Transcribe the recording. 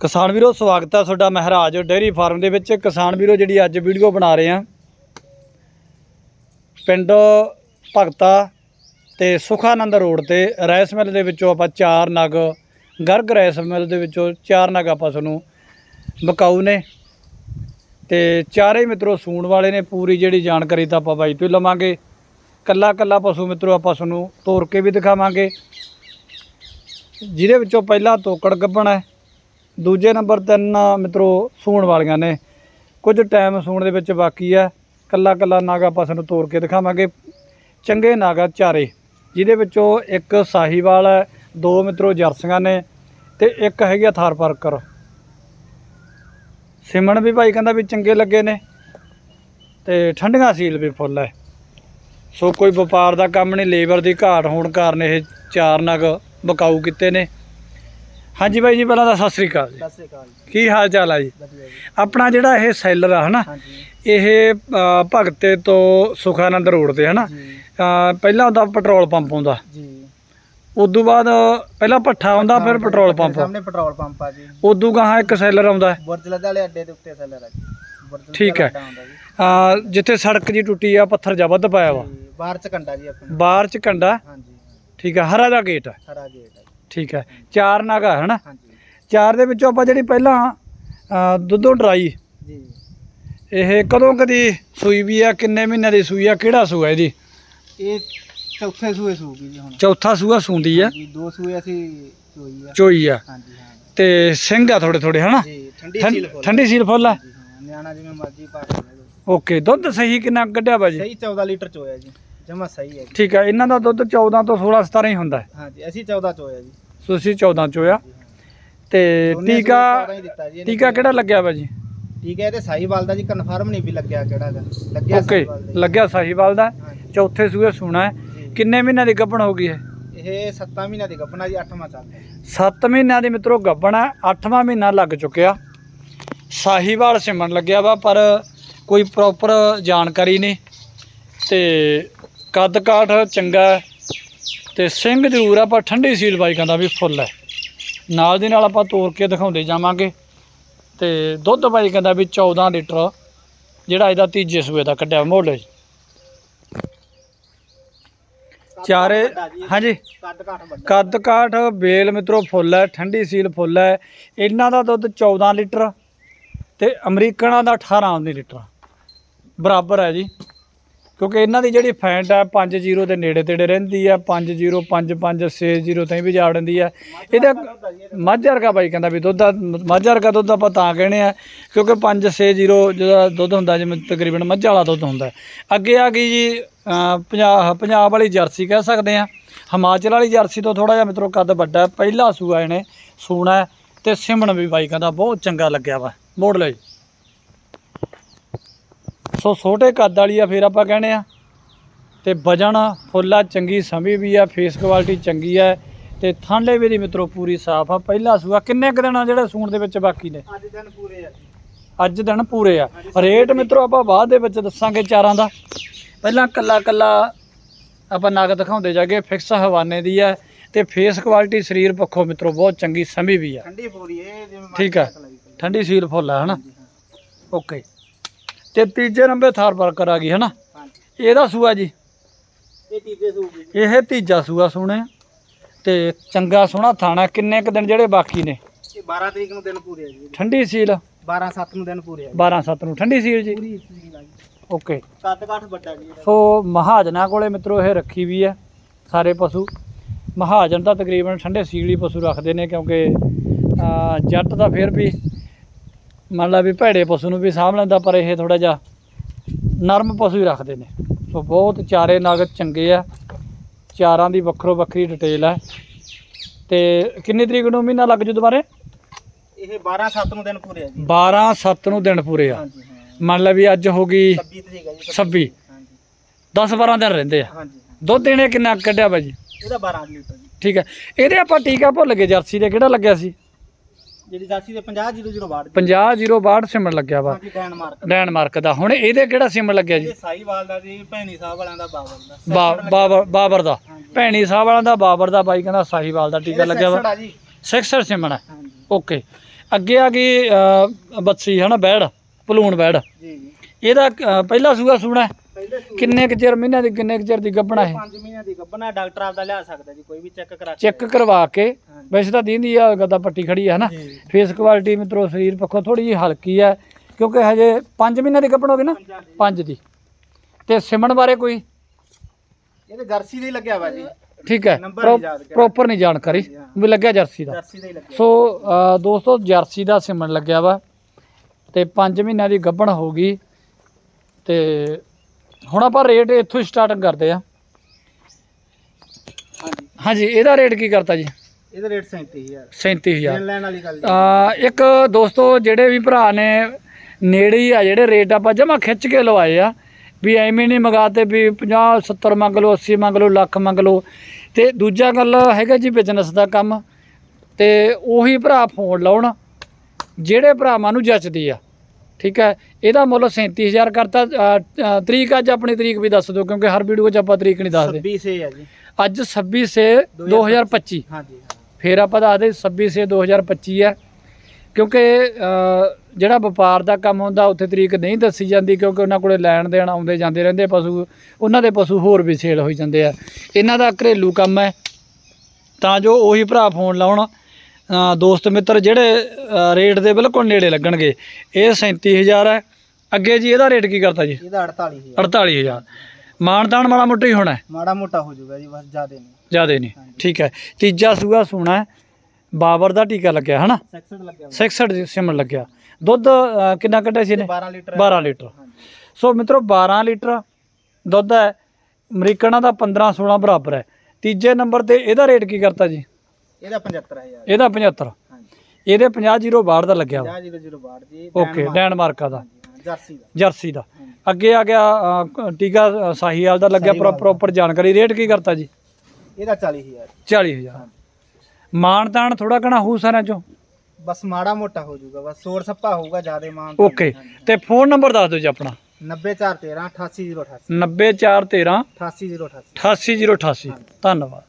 ਕਿਸਾਨ ਵੀਰੋ, ਸਵਾਗਤ ਹੈ ਤੁਹਾਡਾ ਮਹਾਰਾਜ ਡੇਅਰੀ ਫਾਰਮ ਦੇ ਵਿੱਚ। ਕਿਸਾਨ ਵੀਰੋ, ਜਿਹੜੀ ਅੱਜ ਵੀਡੀਓ ਬਣਾ ਰਹੇ ਆ ਪਿੰਡ ਭਗਤਾ ਤੇ ਸੁਖਾਨੰਦ ਰੋਡ ਤੇ ਰਾਈਸ ਮਿਲ ਦੇ ਵਿੱਚੋਂ ਆਪਾਂ ਚਾਰ ਨਗ, ਗਰਗ ਰੈਸ ਮਿਲ ਦੇ ਵਿੱਚੋਂ ਚਾਰ ਨਗ ਆਪਾਂ ਤੁਹਾਨੂੰ ਬਕਾਊ ਨੇ। ਤੇ ਚਾਰੇ ਮਿੱਤਰੋ, ਸੂਣ ਵਾਲੇ ਨੇ, ਪੂਰੀ ਜਿਹੜੀ ਜਾਣਕਾਰੀ ਤਾਂ ਆਪਾਂ ਬਾਈ ਤੋਂ ਲਵਾਂਗੇ। ਕੱਲਾ ਕੱਲਾ ਪਸ਼ੂ ਮਿੱਤਰੋ, ਆਪਾਂ ਤੁਹਾਨੂੰ ਤੋਰ ਕੇ ਵੀ ਦਿਖਾਵਾਂਗੇ। ਜਿਹਦੇ ਵਿੱਚੋਂ ਪਹਿਲਾ ਤੋਕੜ ਗੱਭਣ ਹੈ ਦੂਜੇ ਨੰਬਰ ਤਿੰਨ ਮਿੱਤਰੋ ਸੂਣ ਵਾਲੀਆਂ ਨੇ। ਕੁਝ ਟਾਈਮ ਸੂਣ ਦੇ ਵਿੱਚ ਬਾਕੀ ਹੈ ਕੱਲਾ ਕੱਲਾ ਨਾਗ ਆਪਾਂ ਤੁਹਾਨੂੰ ਤੋੜ ਕੇ ਦਿਖਾਵਾਂਗੇ। ਚੰਗੇ ਨਾਗਾ ਚਾਰੇ, ਜਿਹਦੇ ਵਿੱਚੋਂ ਇੱਕ ਸਾਹੀਵਾਲ ਹੈ ਦੋ ਮਿੱਤਰੋ ਜਰਸੀਆਂ ਨੇ ਤੇ ਇੱਕ ਹੈਗੀ ਆ ਥਾਰ ਪਾਰਕਰ। ਸਿਮਣ ਵੀ ਭਾਈ ਕਹਿੰਦਾ ਵੀ ਚੰਗੇ ਲੱਗੇ ਨੇ ਤੇ ਠੰਡੀਆਂ ਸੀਲ ਵੀ ਫੁੱਲ ਹੈ ਸੋ ਕੋਈ ਵਪਾਰ ਦਾ ਕੰਮ ਨਹੀਂ, ਲੇਬਰ ਦੀ ਘਾਟ ਹੋਣ ਕਾਰਨ ਇਹ ਚਾਰ ਨਗ ਬਕਾਊ ਕੀਤੇ ਨੇ। ਹਾਂਜੀ ਬਾਈ ਜੀ ਪਹਿਲਾਂ ਤਾਂ ਸਤਿ ਸ੍ਰੀ ਅਕਾਲ ਜੀ। ਸਤਿ ਸ੍ਰੀ ਅਕਾਲ ਕੀ ਹਾਲ ਚਾਲ ਆ ਜੀ? ਆਪਣਾ ਜਿਹੜਾ ਇਹ ਸੈਲਰ ਆ ਹਨਾ? ਇਹ ਭਗਤੇ ਤੋਂ ਸੁਖਾਨੰਦ ਰੋਡ ਤੇ ਹਨਾ? ਪਹਿਲਾਂ ਉਹਦਾ ਪੈਟਰੋਲ ਪੰਪ ਆਉਂਦਾ ਜੀ। ਉਦੋਂ ਬਾਅਦ ਪਹਿਲਾਂ ਭੱਠਾ ਆਉਂਦਾ ਫਿਰ ਪੈਟਰੋਲ ਪੰਪ। ਸਾਹਮਣੇ ਪੈਟਰੋਲ ਪੰਪ ਆ ਜੀ। ਉਦੋਂ ਗਾਹਾਂ ਇੱਕ ਸੈਲਰ ਆਉਂਦਾ। ਹੈ। ਬੁਰਜ ਲੱਦਾ ਵਾਲੇ ਅੱਡੇ ਦੇ ਉੱਤੇ ਸੈਲਰ ਆ ਜੀ। ਠੀਕ ਹੈ। ਅ, ਜਿੱਥੇ ਸੜਕ ਜੀ ਟੁੱਟੀ ਆ ਪੱਥਰ ਜਾ ਵੱਧ ਪਾਇਆ ਵਾ। ਬਾਹਰ ਚ ਕੰਡਾ ਜੀ ਆਪਣਾ। ਬਾਹਰ ਚ ਕੰਡਾ। ਹਾਂਜੀ। ਠੀਕ ਆ ਹਰਾ ਦਾ ਗੇਟ ਹਰਾ ਗੇਟ ਆ। ਠੀਕ ਹੈ ਚਾਰ ਨਾਗਾ ਹਨਾ? ਹਾਂਜੀ। ਚਾਰ ਦੇ ਵਿੱਚੋਂ ਆਪਾਂ ਜਿਹੜੀ ਪਹਿਲਾਂ ਅ, ਦੁੱਧੋਂ ਡਰਾਈ। ਜੀ। ਇਹ ਕਦੋਂ ਕਦੀ ਸੂਈ ਵੀ ਆ ਕਿੰਨੇ ਮਹੀਨਿਆਂ ਦੀ ਸੂਈ ਆ ਕਿਹੜਾ ਸੂਆ ਇਹਦੀ? ਇਹ ਚੌਥੇ ਸੂਏ ਸੂਗੀ ਜੀ ਹੁਣ। ਚੌਥਾ ਸੂਆ ਸੂੰਦੀ ਆ। ਜੀ ਦੋ ਸੂਏ ਅਸੀਂ ਚੋਈ ਆ। ਚੋਈ ਆ। ਹਾਂਜੀ ਹਾਂ। ਤੇ ਸਿੰਘ ਆ ਥੋੜੇ ਥੋੜੇ ਹਨਾ? ਜੀ ਠੰਡੀ ਠੰ- ਸੀਲ ਫੁੱਲ। ਠੰਡੀ ਸੀਲ ਫੁੱਲ ਆ। ਜੀ ਹਾਂ ਨਿਆਣਾ ਜਿਵੇਂ ਮਰਜ਼ੀ ਪਾ ਕੇ ਲੈ। ਓਕੇ ਦੁੱਧ ਸਹੀ ਕਿੰਨਾ ਕੱਢਿਆ ਵਾ ਜੀ? ਸਹੀ 14 ਲੀਟਰ ਚੋਇਆ ਜੀ। ਜਮਾ ਸਹੀ ਹੈ ਜੀ। ਠੀਕ ਆ ਇਹਨਾਂ ਦਾ ਦੁੱਧ 14 ਤੋਂ 16 17 ਹੀ ਹੁੰਦਾ ਹੈ। ਹਾਂਜੀ ਅਸੀਂ 14 ਚੋਇਆ ਜੀ। ਤੁਸੀਂ 14 ਚੋਇਆ ਹਾਂ ਤੇ ਦੋਨੇ ਟੀਕਾ ਸੂਏ 14 ਹੀ ਦਿੱਤਾ ਜੀ ਇਹਨੇ। ਟੀਕਾ ਕਿਹੜਾ ਲੱਗਿਆ ਵਾ ਜੀ? ਠੀਕ ਹੈ ਤੇ ਸਾਹੀਵਾਲ ਦਾ ਜੀ ਕਨਫਰਮ ਨਹੀਂ ਵੀ ਲੱਗਿਆ ਕਿਹੜਾ ਦਾ ਲੱਗਿਆ ਓਕੇ ਸਾਹੀਵਾਲ ਦਾ ਜੀ। ਲੱਗਿਆ ਸਾਹੀਵਾਲ ਦਾ। ਹਾਂਜੀ। ਚੌਥੇ ਸੂਏ ਸੂਣਾ ਹੈ। ਜੀ। ਕਿੰਨੇ ਮਹੀਨਿਆਂ ਦੀ ਗੱਭਣ ਹੋ ਗਈ ਹੈ? ਇਹ 7 ਮਹੀਨਿਆਂ ਦੀ ਗੱਭਣਾ ਜੀ 8ਵਾਂ ਚੱਲ ਰਿਹਾ। 7 ਮਹੀਨਿਆਂ ਦੀ ਮਿੱਤਰੋ ਗੱਭਣ ਹੈ 8ਵਾਂ ਮਹੀਨਾ ਲੱਗ ਚੁੱਕਿਆ। ਸਾਹੀਵਾਲ ਸਿਮਣ ਲੱਗਿਆ ਵਾ ਪਰ ਕੋਈ ਪ੍ਰੋਪਰ ਜਾਣਕਾਰੀ ਨਹੀਂ। ਤੇ ਕੱਦ ਕਾਠ ਚੰਗਾ ਹੈ ਤੇ ਸਿੰਘ ਜ਼ਰੂਰ ਆ, ਪਰ ਠੰਡੀ ਸੀਲ ਬਾਈਕਾਂ ਕਹਿੰਦਾ ਵੀ ਫੁੱਲ ਹੈ। ਨਾਲ ਦੀ ਨਾਲ ਆਪਾਂ ਤੋੜ ਕੇ ਦਿਖਾਉਂਦੇ ਜਾਵਾਂਗੇ ਤੇ ਦੁੱਧ ਬਾਈਕਾਂ ਕਹਿੰਦਾ ਵੀ 14 ਲੀਟਰ, ਜਿਹੜਾ ਇਹਦਾ ਤੀਜੇ ਸੂਏ ਦਾ ਕੱਢਿਆ ਮੋਲੇ ਚਾਰੇ ਹਾਂਜੀ। ਕੱਦ ਕਾਠ ਵੱਡਾ ਕੱਦ ਕਾਠ ਬੇਲ ਮਿੱਤਰੋ ਫੁੱਲ ਹੈ, ਠੰਡੀ ਸੀਲ ਫੁੱਲ ਹੈ। ਇਹਨਾਂ ਦਾ ਦੁੱਧ 14 ਲੀਟਰ ਤੇ ਅਮਰੀਕਨਾਂ ਦਾ 18 ਲੀਟਰ। ਬਰਾਬਰ ਹੈ ਜੀ। ਕਿਉਂਕਿ ਇਹਨਾਂ ਦੀ ਜਿਹੜੀ ਫੈਂਟ ਹੈ 50 ਦੇ ਨੇੜੇ ਤੇੜੇ ਰਹਿੰਦੀ ਹੈ 50 55 5 60 ਤਾਈਂ ਵੀ ਜਾ ਵੜਦੀ ਹੈ ਇਹਦਾ ਮਾਝਾ ਵਰਗਾ ਬਾਈ ਕਹਿੰਦਾ ਵੀ ਦੁੱਧ ਦਾ ਮੱਝ ਵਰਗਾ ਦੁੱਧ ਆਪਾਂ ਤਾਂ ਕਹਿੰਦੇ ਆ, ਕਿਉਂਕਿ 5 6 ਜਿਹੜਾ ਦੁੱਧ ਹੁੰਦਾ, ਜਿਵੇਂ ਤਕਰੀਬਨ ਮੱਝ ਵਾਲਾ ਦੁੱਧ ਹੁੰਦਾ। ਅੱਗੇ ਆ ਗਈ ਜੀ ਪੰਜਾਬ ਪੰਜਾਬ ਵਾਲੀ ਜਰਸੀ ਕਹਿ ਸਕਦੇ ਆ। ਹਿਮਾਚਲ ਵਾਲੀ ਜਰਸੀ ਤੋਂ ਥੋੜਾ ਜਿਹਾ ਮਿੱਤਰੋ ਕੱਦ ਵੱਡਾ, ਪਹਿਲਾ ਸੂਆ ਇਹਨੇ ਸੂਣਾ ਹੈ ਤੇ ਸਿਮਣ ਵੀ ਬਾਈ ਕਹਿੰਦਾ ਬਹੁਤ ਚੰਗਾ ਲੱਗਿਆ ਵਾ। ਮੋੜ ਲੈ ਜੀ। ਸੋ ਛੋਟੇ ਕੱਦ ਵਾਲੀ ਆ ਫਿਰ ਆਪਾਂ ਕਹਿੰਦੇ ਆ। ਤੇ ਵਜਨ ਫੁੱਲਾ ਚੰਗੀ ਸਮੀ ਵੀ ਆ ਫੇਸ ਕੁਆਲਿਟੀ ਚੰਗੀ ਆ। ਤੇ ਥਾਂਲੇ ਵੀ ਦੀ ਮਿੱਤਰੋ ਪੂਰੀ ਸਾਫ਼ ਆ। ਪਹਿਲਾ ਸੂਆ ਕਿੰਨੇ ਕੁ ਦਿਨ ਆ ਜਿਹੜੇ ਸੂਣ ਦੇ ਵਿੱਚ ਬਾਕੀ ਨੇ? ਅੱਜ ਦਿਨ ਪੂਰੇ ਆ ਅੱਜ ਦਿਨ ਪੂਰੇ ਆ। ਰੇਟ ਮਿੱਤਰੋ ਆਪਾਂ ਬਾਅਦ ਦੇ ਵਿੱਚ ਦੱਸਾਂਗੇ ਚਾਰਾਂ ਦਾ। ਪਹਿਲਾਂ ਕੱਲਾ ਕੱਲਾ ਆਪਾਂ ਨਗ ਦਿਖਾਉਂਦੇ ਜਾਗੇ ਫਿਕਸ ਹਵਾਨੇ ਦੀ ਆ। ਤੇ ਫੇਸ ਕੁਆਲਿਟੀ ਸਰੀਰ ਪੱਖੋਂ ਮਿੱਤਰੋ ਬਹੁਤ ਚੰਗੀ ਸਮੀ ਵੀ ਆ। ਠੰਡੀ ਪੂਰੀ ਇਹ ਜਿਵੇਂ ਠੀਕ ਕੋਈ। ਠੰਡੀ ਸੀਲ ਫੁੱਲ ਆ ਹਨਾ। ਓਕੇ ਤੇ ਤੀਜੇ ਨੰਬਰ ਥਾਰ ਵਰਕਰ ਆ ਗਈ ਹਨਾ? ਹਾਂਜੀ। ਇਹਦਾ ਸੂਆ ਜੀ। ਇਹ ਤੀਜੇ ਸੂਗੀ ਇਹ ਤੀਜਾ ਸੂਆ ਸੋਹਣੇ ਤੇ ਚੰਗਾ ਸੋਹਣਾ ਥਾਣਾ ਕਿੰਨੇ ਕ ਦਿਨ ਜਿਹੜੇ ਬਾਕੀ ਨੇ? ਇਹ 12 ਤਰੀਕ ਨੂੰ ਦਿਨ ਪੂਰੇ ਆ ਜੀ। ਠੰਡੀ ਸੀਲ? 12 7 ਨੂੰ ਦਿਨ ਪੂਰੇ ਆ ਜੀ। 12 7 ਨੂੰ। ਠੰਡੀ ਸੀਲ ਜੀ? ਪੂਰੀ ਓਕੇ। ਕੱਦ ਕਾਠ ਵੱਡਾ ਜੀ। ਸੋ ਮਹਾਜਨਾਂ ਕੋਲੇ ਮਿੱਤਰੋ ਇਹ ਰੱਖੀ ਵੀ ਹੈ। ਸਾਰੇ ਪਸ਼ੂ। ਮਹਾਜਨ ਤਾਂ ਤਕਰੀਬਨ ਠੰਡੇ ਸੀਲ ਹੀ ਪਸ਼ੂ ਰੱਖਦੇ ਨੇ ਕਿਉਂਕਿ ਜੱਟ ਤਾਂ ਫਿਰ ਵੀ ਮੰਨ ਲਾ ਵੀ ਭੈੜੇ ਪਸ਼ੂ ਨੂੰ ਵੀ ਸਾਂਭ ਲੈਂਦਾ ਪਰ ਇਹ ਥੋੜਾ ਜਿਹਾ ਨਰਮ ਪਸ਼ੂ ਹੀ ਰੱਖਦੇ ਨੇ। ਸੋ ਬਹੁਤ ਚਾਰੇ ਨਗ ਚੰਗੇ ਆ। ਚਾਰਾਂ ਦੀ ਵੱਖਰੋ ਵੱਖਰੀ ਡਿਟੇਲ ਹੈ ਤੇ ਕਿੰਨੀ ਤਰੀਕ ਨੂੰ ਮਹੀਨਾ ਲੱਗ ਜੂ ਦੁਬਾਰੇ? ਇਹ 12 7 ਨੂੰ ਦਿਨ ਪੂਰੇ ਆ ਜੀ। 12 7 ਨੂੰ ਦਿਨ ਪੂਰੇ ਆ। ਹਾਂਜੀ ਮੰਨ ਲਾ ਵੀ ਅੱਜ ਹੋ ਗਈ 26 ਤਰੀਕ ਆ ਜੀ 26 ਹਾਂਜੀ। 10 12 ਦਿਨ ਰਹਿੰਦੇ ਆ। ਹਾਂਜੀ। ਦੁੱਧ ਦੇਣੇ ਕਿੰਨਾ ਕੱਢਿਆ ਬਾਜੀ ਇਹਦਾ 12 ਲੀਟਰ ਜੀ। ਠੀਕ ਹੈ ਇਹਦੇ ਆਪਾਂ ਟੀਕਾ ਭੁੱਲ ਗਏ ਜਰਸੀ ਦੇ ਕਿਹੜਾ ਲੱਗਿਆ ਸੀ? ਜਿਹੜੀ ਜਾਸੀ ਦੇ 50 00 ਬਾੜ 50 ਸਿਮਣ ਲੱਗਿਆ ਵਾ। ਹਾਂਜੀ ਡੈਨਮਾਰਕ ਡੈਨਮਾਰਕ ਦਾ। ਹੁਣ ਇਹਦੇ ਕਿਹੜਾ ਸਿਮਣ ਲੱਗਿਆ ਜੀ? ਇਹ ਸਾਈਵਾਲ ਦਾ ਜੀ ਭੈਣੀ ਸਾਹਿਬ ਵਾਲਿਆਂ ਦਾ ਬਾਬਲ ਦਾ। ਬਾ- ਬਾਬਰ ਬਾਬਰ ਦਾ। ਭੈਣੀ ਸਾਹਿਬ ਵਾਲਾ ਦਾ ਬਾਬਰ ਦਾ ਬਾਈ ਕਹਿੰਦਾ ਸਾਹੀਵਾਲ ਦਾ ਟੀਕਾ ਲੱਗਿਆ ਵਾ। ਸੈਕਸਡ ਆ ਜੀ। 66 ਸਿਮਣ ਹੈ। ਹਾਂਜੀ। ਓਕੇ। ਅੱਗੇ ਆ ਗਈ ਬੱਸੀ ਹਨਾ ਬੈੜ ਪਲੂਣ ਬੈੜ। ਜੀ ਜੀ। ਇਹਦਾ ਪਹਿਲਾ ਸੂਆ ਸੂਣਾ ਕਿੰਨੇ ਕੁ ਚਿਰ ਮਹੀਨਿਆਂ ਦੀ ਕਿੰਨੇ ਕੁ ਚਿਰ ਦੀ ਗੱਭਣਾ ਹੈ 5 ਮਹੀਨਿਆਂ ਦੀ ਗੱਬਣਾ ਡਾਕਟਰ ਆਪਦਾ ਲਿਆ ਸਕਦਾ ਜੀ ਕੋਈ ਵੀ ਚੈੱਕ ਕਰਾ ਕੇ। ਚੈੱਕ ਕਰਵਾ ਕੇ। ਵੈਸੇ ਤਾਂ ਦੀਂਦੀ ਆ ਗੱਦਾ ਪੱਟੀ ਖੜੀ ਹੈ ਹਨਾ? ਜੀ। ਫੇਸ ਕੁਆਲਿਟੀ ਮਿੱਤਰੋ ਸਰੀਰ ਪੱਖੋਂ ਥੋੜੀ ਜਿਹੀ ਹਲਕੀ ਹੈ ਕਿਉਂਕਿ ਹਜੇ 5 ਮਹੀਨਿਆਂ ਦੀ ਗੱਭਣ ਹੋ ਗਈ ਨਾ? 5 ਦੀ। ਤੇ ਸਿਮਣ ਬਾਰੇ ਕੋਈ? ਇਹਦੇ ਜਰਸੀ ਦਾ ਲੱਗਿਆ ਵਾ ਜੀ। ਠੀਕ ਹੈ। ਪ੍ਰੋਪਰ ਨਹੀਂ ਜਾਣਕਾਰੀ। ਵੀ ਲੱਗਿਆ ਜਰਸੀ ਦਾ। ਸੋ ਦੋਸਤੋ ਜਰਸੀ ਦਾ ਸਿਮਣ ਲੱਗਿਆ ਵਾ। ਤੇ 5 ਮਹੀਨਿਆਂ ਦੀ ਗੱਭਣ ਹੋ ਗਈ ਤੇ ਹੁਣ ਆਪਾਂ ਰੇਟ ਇੱਥੋਂ ਸਟਾਰਟਿੰਗ ਕਰਦੇ ਆ। ਹਾਂਜੀ। ਹਾਂਜੀ ਇਹਦਾ ਰੇਟ ਕੀ ਕਰਤਾ ਜੀ? ਇਹਦਾ ਰੇਟ 37000 37000 ਲੈਣ ਵਾਲੀ ਗੱਲ ਆ ਇੱਕ ਦੋਸਤੋ ਜਿਹੜੇ ਵੀ ਭਰਾ ਨੇ ਨੇੜੇ ਹੀ ਆ ਜਿਹੜੇ ਰੇਟ ਆਪਾਂ ਜਮਾ ਖਿੱਚ ਕੇ ਲਵਾਏ ਆ ਵੀ ਐਵੇਂ ਨਹੀਂ ਮੰਗਾਤੇ ਵੀ 50 70 ਮੰਗ ਲਓ 80 ਮੰਗ ਲਓ ਲੱਖ ਮੰਗ ਲਓ। ਤੇ ਦੂਜਾ ਗੱਲ ਹੈਗਾ ਜੀ ਬਿਜ਼ਨਸ ਦਾ ਕੰਮ। ਤੇ ਉਹੀ ਭਰਾ ਫੋਨ ਲਾਉਣ ਜਿਹੜੇ ਭਰਾਵਾਂ ਨੂੰ ਜੱਚਦੀ ਆ। ਠੀਕ ਹੈ? ਇਹਦਾ ਮੁੱਲ 37000 ਕਰਤਾ ਅ, ਅ, ਤਰੀਕ ਅੱਜ ਆਪਣੀ ਤਰੀਕ ਵੀ ਦੱਸ ਦਿਓ ਕਿਉਂਕਿ ਹਰ ਵੀਡੀਓ 'ਚ ਆਪਾਂ ਤਰੀਕ ਨਹੀਂ ਦੱਸਦੇ। 26 ਸੇ ਹੈ ਜੀ। ਅੱਜ 26 ਸੇ 2025 ਹਾਂਜੀ ਹਾਂ ਫਿਰ ਆਪਾਂ ਦੱਸਦੇ 26 ਸੇ 2025 ਹੈ। ਕਿਉਂਕਿ ਅ, ਜਿਹੜਾ ਵਪਾਰ ਦਾ ਕੰਮ ਹੁੰਦਾ ਉੱਥੇ ਤਰੀਕ ਨਹੀਂ ਦੱਸੀ ਜਾਂਦੀ ਕਿਉਂਕਿ ਉਹਨਾਂ ਕੋਲੇ ਲੈਣ ਦੇਣ ਆਉਂਦੇ ਜਾਂਦੇ ਰਹਿੰਦੇ ਪਸ਼ੂ ਉਹਨਾਂ ਦੇ ਪਸ਼ੂ ਹੋਰ ਵੀ ਸੇਲ ਹੋਈ ਜਾਂਦੇ ਆ। ਇਹਨਾਂ ਦਾ ਘਰੇਲੂ ਕੰਮ ਹੈ। ਤਾਂ ਜੋ ਉਹੀ ਭਰਾ ਫੋਨ ਲਾਉਣ ਦੋਸਤ ਮਿੱਤਰ ਜਿਹੜੇ ਰੇਟ ਦੇ ਬਿਲਕੁਲ ਨੇੜੇ ਲੱਗਣਗੇ ਇਹ 37000 ਹੈ। ਅੱਗੇ ਜੀ ਇਹਦਾ ਰੇਟ ਕੀ ਕਰਤਾ ਜੀ? ਇਹਦਾ 48000 48000 ਮਾਨਤਾਨ ਮਾੜਾ ਮੋਟਾ ਹੀ ਹੋਣਾ ਮਾੜਾ ਮੋਟਾ ਹੋ ਜਾਊਗਾ ਜੀ ਬਸ ਜ਼ਿਆਦਾ ਨਹੀਂ। ਜ਼ਿਆਦੇ ਨਹੀਂ। ਠੀਕ ਹੈ। ਤੀਜਾ ਸੂਆ ਸੋਣਾ ਬਾਬਰ ਦਾ ਟੀਕਾ ਲੱਗਿਆ ਹਨਾ? 66 ਲੱਗਿਆ ਵਾ। 66 ਸਿਮਰ ਲੱਗਿਆ। ਦੁੱਧ ਕਿੰਨਾ ਕੱਢਿਆ ਸੀ ਇਹਨੇ? 12 ਲੀਟਰ। 12 ਲੀਟਰ। ਸੋ ਮਿੱਤਰੋ 12 ਲੀਟਰ ਦੁੱਧ ਹੈ। ਅਮਰੀਕਨਾਂ ਦਾ 15 16 ਬਰਾਬਰ ਹੈ। ਤੀਜੇ ਨੰਬਰ ਤੇ ਇਹਦਾ ਰੇਟ ਕੀ ਕਰਤਾ ਜੀ? ਇਹਦਾ 75000 ਇਹਦਾ 75 ਹਾਂਜੀ। ਇਹਦੇ 50 ਦਾ ਲੱਗਿਆ ਵਾ। 50 ਜੀ ਓਕੇ ਡੈਨਮਾਰਕਾਂ ਦਾ। ਜਰਸੀ ਦਾ। ਜਰਸੀ ਦਾ। ਅੱਗੇ ਆ ਗਿਆ ਅ, ਟੀਕਾ ਸਾਹੀਵਾਲ ਦਾ ਲੱਗਿਆ ਸਾਹੀਵਾਲ ਦਾ। ਪ੍ਰੋਪਰ ਜਾਣਕਾਰੀ। ਰੇਟ ਕੀ ਕਰਤਾ ਜੀ? ਇਹਦਾ 40000 40000 ਮਾਨਤਾਨ ਥੋੜਾ ਘਣਾ ਹੋਊ ਸਾਰਿਆਂ ਚੋਂ? ਬਸ ਮਾੜਾ ਮੋਟਾ ਹੋ ਜਾਊਗਾ ਬਸ ਸੋਰ ਸੱਪਾ ਹੋਊਗਾ ਜ਼ਿਆਦਾ ਮਾਨ ਓਕੇ। ਤੇ ਫੋਨ ਨੰਬਰ ਦੱਸ ਦਿਓ ਜੀ ਆਪਣਾ। 90413 88088 90413 88088 88088 ਧੰਨਵਾਦ।